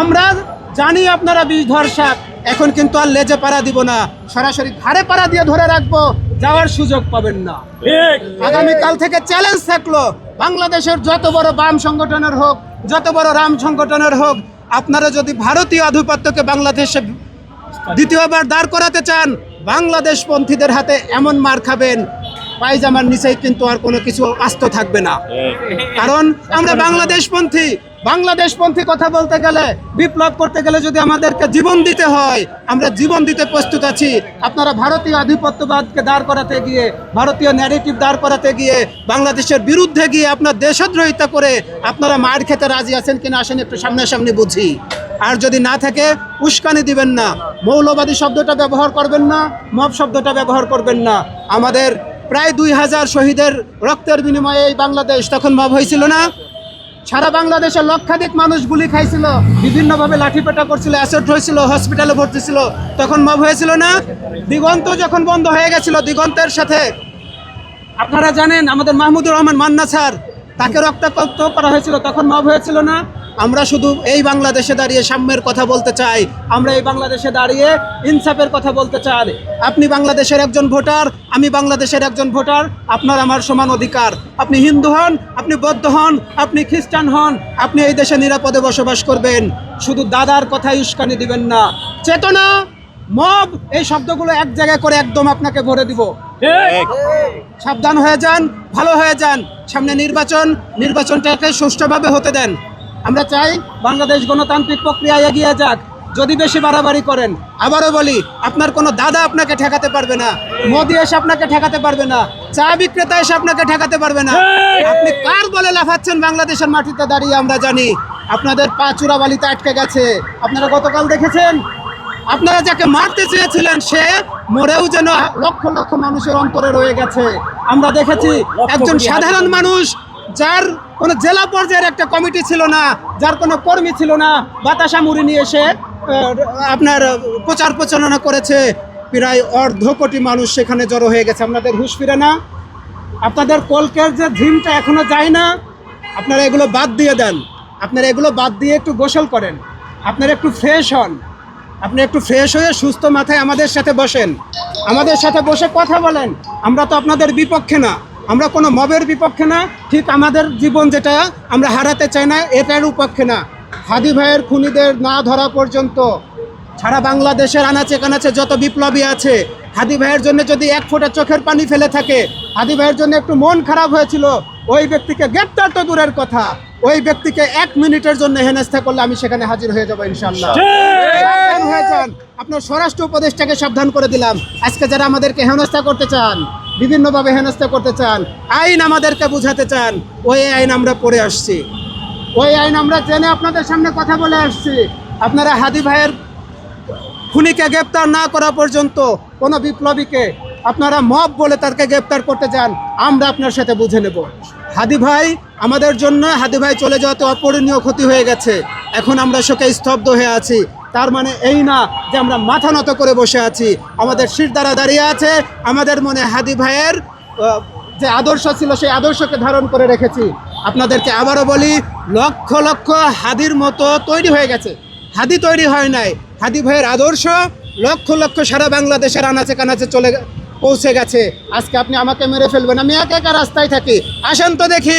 আমরা জানি আপনারা বিষ ধর্ষক এখন কিন্তু আর লেজে পাড়া দিব না সরাসরি ঘাড়ে পাড়া দিয়ে ধরে রাখব যাওয়ার সুযোগ পাবেন না। আগামীকাল থেকে চ্যালেঞ্জ থাকল বাংলাদেশের যত বড় বাম সংগঠনের হোক যত বড় রাম সংগঠনের হোক আপনারা যদি ভারতীয় আধিপত্যকে বাংলাদেশে দ্বিতীয়বার দাঁড় করাতে চান বাংলাদেশ পন্থীদের হাতে এমন মার খাবেন পায়জামার নিচেই কিন্তু আর কোনো কিছু আস্ত থাকবে না। কারণ আমরা বাংলাদেশপন্থী বাংলাদেশপন্থী কথা বলতে গেলে, বিপ্লব করতে গেলে যদি আমাদেরকে জীবন দিতে হয়, আমরা জীবন দিতে প্রস্তুত আছি। আপনারা ভারতীয় আধিপত্যবাদকে দাঁড় করাতে গিয়ে, ভারতীয় ন্যারেটিভ দাঁড় করাতে গিয়ে, বাংলাদেশের বিরুদ্ধে গিয়ে আপনার দেশদ্রোহিতা করে আপনারা মার খেতে রাজি আছেন কিনা আসেন একটু সামনাসামনি বুঝি। আর যদি না থাকে, উস্কানি দিবেন না। মৌলবাদী শব্দটা ব্যবহার করবেন না, মব শব্দটা ব্যবহার করবেন না। আমাদের প্রায় দুই হাজার শহীদের রক্তের বিনিময়ে এই বাংলাদেশ তখন মব হয়েছিল না? সারা বাংলাদেশে লক্ষাধিক মানুষ গুলি খাইছিল, বিভিন্নভাবে লাঠিপেটা করছিল অ্যাসেট হয়েছিল হসপিটালে ভর্তি ছিল। তখন মব হয়েছিল না? দিগন্ত যখন বন্ধ হয়ে গেছিল, দিগন্তের সাথে, আপনারা জানেন আমাদের মাহমুদুর রহমান মান্না স্যার, তাকে রক্তাক্ত করা হয়েছিল, তখন মব হয়েছিল না? আমরা শুধু এই বাংলাদেশে দাঁড়িয়ে সাম্যের কথা বলতে চাই। আমরা এই বাংলাদেশে দাঁড়িয়ে ইনসাফের কথা বলতে চাই। আপনি বাংলাদেশের একজন ভোটার আমি বাংলাদেশের একজন ভোটার আপনার আমার সমান অধিকার। আপনি হিন্দু হন আপনি বৌদ্ধ হন আপনি খ্রিস্টান হন আপনি এই দেশে নিরাপদে বসবাস করবেন। শুধু দাদার কথাই উস্কানি দিবেন না। চেতনা মব এই শব্দগুলো এক জায়গায় করে একদম আপনাকে ভরে দিব। সাবধান হয়ে যান ভালো হয়ে যান। সামনে নির্বাচন নির্বাচনটাকে সুষ্ঠুভাবে হতে দেন। আমরা চাই বাংলাদেশ গণতান্ত্রিক প্রক্রিয়ায় এগিয়ে যাক। যদি বেশি বাড়াবাড়ি করেন আবারও বলি আপনার কোনো দাদা আপনাকে ঠেকাতে পারবে না মোদি এসে আপনাকে ঠেকাতে পারবে না চা বিক্রেতা এসে আপনাকে ঠেকাতে পারবে না। আপনি কার বলে লাফাচ্ছেন বাংলাদেশের মাটিতে দাঁড়িয়ে আমরা জানি আপনাদের পা চূড়াবালিতে আটকে গেছে। আপনারা গতকাল দেখেছেন? আপনারা যাকে মারতে চেয়েছিলেন সে মরেও যেন লক্ষ লক্ষ মানুষের অন্তরে রয়ে গেছে। আমরা দেখেছি একজন সাধারণ মানুষ যার কোনো জেলা পর্যায়ের একটা কমিটি ছিল না, যার কোনো কর্মী ছিল না, বাতাসা মুড়ি নিয়ে এসে আপনার প্রচার প্রচারণা করেছে। প্রায় অর্ধ কোটি মানুষ সেখানে জড়ো হয়ে গেছে। আপনাদের হুশ ফিরে না। আপনাদের কলকের যে ধিমটা এখনও যায় না, আপনারা এগুলো বাদ দিয়ে দেন। আপনারা এগুলো বাদ দিয়ে একটু গোসল করেন। আপনারা একটু ফ্রেশ হন। আপনি একটু ফ্রেশ হয়ে সুস্থ মাথায় আমাদের সাথে বসেন। আমাদের সাথে বসে কথা বলেন। আমরা তো আপনাদের বিপক্ষে না। আমরা কোনো মবের বিপক্ষে না ঠিক আমাদের জীবন যেটা আমরা হারাতে চাই না এটার উপক্ষে না। হাদি ভাইয়ের খুনিদের না ধরা পর্যন্ত সারা বাংলাদেশের আনাচে কানাচে যত বিপ্লবী আছে হাদি ভাইয়ের জন্য যদি এক ফোঁটা চোখের পানি ফেলে থাকে হাদি ভাইয়ের জন্য একটু মন খারাপ হয়েছিল ওই ব্যক্তিকে গ্রেপ্তার তো দূরের কথা ওই ব্যক্তিকে এক মিনিটের জন্য হেনস্থা করলে আমি সেখানে হাজির হয়ে যাব ইনশাল্লাহ হয়ে আপনার স্বরাষ্ট্র উপদেষ্টাকে সাবধান করে দিলাম। আজকে যারা আমাদেরকে হেনস্থা করতে চান বিভিন্নভাবে হেনস্থা করতে চান, আইন আমাদেরকে বুঝাতে চান, ওই আইন আমরা পড়ে আসছি। ওই আইন আমরা জেনে আপনাদের সামনে কথা বলে আসছি। আপনারা হাদি ভাইয়ের খুনিকে গ্রেপ্তার না করা পর্যন্ত কোনো বিপ্লবীকে আপনারা মব বলে তাকে গ্রেপ্তার করতে চান, আমরা আপনার সাথে বুঝে নেব। হাদি ভাই, আমাদের জন্য হাদি ভাই চলে যাওয়াতে অপূরণীয় ক্ষতি হয়ে গেছে। এখন আমরা শোকে স্তব্ধ হয়ে আছি। তার মানে এই না যে আমরা মাথা নত করে বসে আছি। আমাদের শির দ্বারা দাঁড়িয়ে আছে। আমাদের মনে হাদি ভাইয়ের যে আদর্শ ছিল, সেই আদর্শকে ধারণ করে রেখেছি। আপনাদেরকে আবারও বলি, লক্ষ লক্ষ হাদির মতো তৈরি হয়ে গেছে। হাদি তৈরি হয় নাই। হাদি ভাইয়ের আদর্শ লক্ষ লক্ষ সারা বাংলাদেশের আনাচে কানাচে চলে পৌঁছে গেছে। আজকে আপনি আমাকে মেরে ফেলবেন। আমি একা একা রাস্তায় থাকি। আসেন তো দেখি।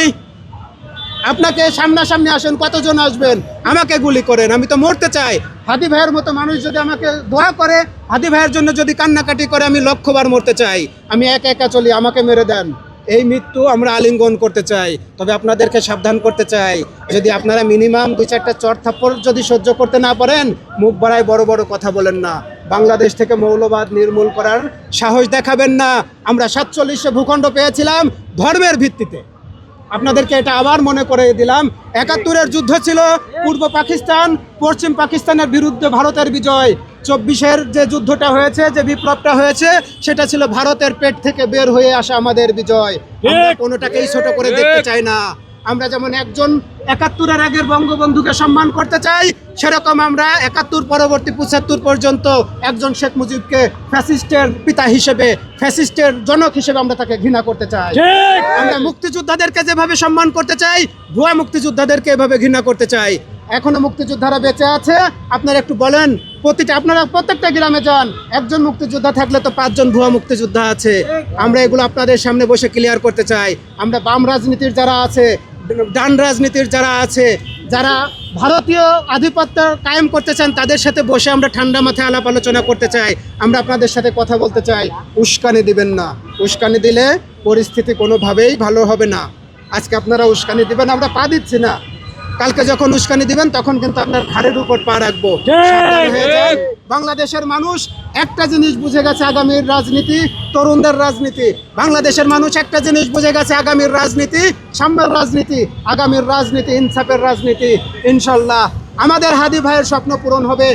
আপনাকে সামনাসামনি আসেন, কতজন আসবেন? আমাকে গুলি করেন, আমি তো মরতে চাই। হাদি ভাইয়ের মতো মানুষ যদি আমাকে দোয়া করে, হাদি ভাইয়ের জন্য যদি কান্নাকাটি করে, আমি লক্ষ্যবার মরতে চাই। আমি একা একা চলি, আমাকে মেরে দেন। এই মৃত্যু আমরা আলিঙ্গন করতে চাই, তবে আপনাদেরকে সাবধান করতে চাই। যদি আপনারা মিনিমাম দুই চারটা চর থাপ্পড় যদি সহ্য করতে না পারেন, মুখ বাড়ায় বড় বড় কথা বলেন না। বাংলাদেশ থেকে মৌলবাদ নির্মূল করার সাহস দেখাবেন না। আমরা সাতচল্লিশে ভূখণ্ড পেয়েছিলাম ধর্মের ভিত্তিতে। আপনাদেরকে এটা আবার মনে করে দিলাম। একাত্তরের যুদ্ধ ছিল পূর্ব পাকিস্তান পশ্চিম পাকিস্তানের বিরুদ্ধে ভারতের বিজয়। চব্বিশের যে যুদ্ধটা হয়েছে যে বিপ্লবটা হয়েছে সেটা ছিল ভারতের পেট থেকে বের হয়ে আসা আমাদের বিজয়। আমরা কোনোটাকেই ছোট করে দেখতে চাই না। আমরা যেমন একজন একাত্তরের আগের বঙ্গবন্ধুকে সম্মান করতে চাই সেরকম আমরা একাত্তর পরবর্তী পঁচাত্তর পর্যন্ত একজন শেখ মুজিবকে ফ্যাসিস্টের পিতা হিসেবে ফ্যাসিস্টের জনক হিসেবে আমরা তাকে ঘৃণা করতে চাই। আমরা মুক্তিযোদ্ধাদেরকে যেভাবে সম্মান করতে চাই ভুয়া মুক্তিযোদ্ধাদেরকে এভাবে ঘৃণা করতে চাই। এখনও মুক্তিযোদ্ধারা বেঁচে আছে। আপনারা একটু বলেন প্রতিটা আপনারা প্রত্যেকটা গ্রামে যান একজন মুক্তিযোদ্ধা থাকলে তো পাঁচজন ভুয়া মুক্তিযোদ্ধা আছে। আমরা এগুলো আপনাদের সামনে বসে ক্লিয়ার করতে চাই। আমরা বাম রাজনীতির যারা আছে ডান রাজনীতির যারা আছে যারা ভারতীয় আধিপত্য কায়েম করতে চান তাদের সাথে বসে আমরা ঠান্ডা মাথায় আলাপ আলোচনা করতে চাই। আমরা আপনাদের সাথে কথা বলতে চাই। উস্কানি দিবেন না। উস্কানি দিলে পরিস্থিতি কোনোভাবেই ভালো হবে না। আজকে আপনারা উস্কানি দিবেন আমরা পা দিচ্ছি না। কালকে যখন উস্কানি দিবেন তখন কিন্তু আপনার ঘাড়ের উপর পা রাখব। বাংলাদেশের মানুষ একটা জিনিস বুঝে গেছে আগামীর রাজনীতি তরুণদের রাজনীতি। বাংলাদেশের মানুষ একটা জিনিস বুঝে গেছে আগামীর রাজনীতি সাম্যের রাজনীতি আগামীর রাজনীতি ইনসাফের রাজনীতি। ইনশাল্লাহ আমাদের হাদি ভাইয়ের স্বপ্ন পূরণ হবে।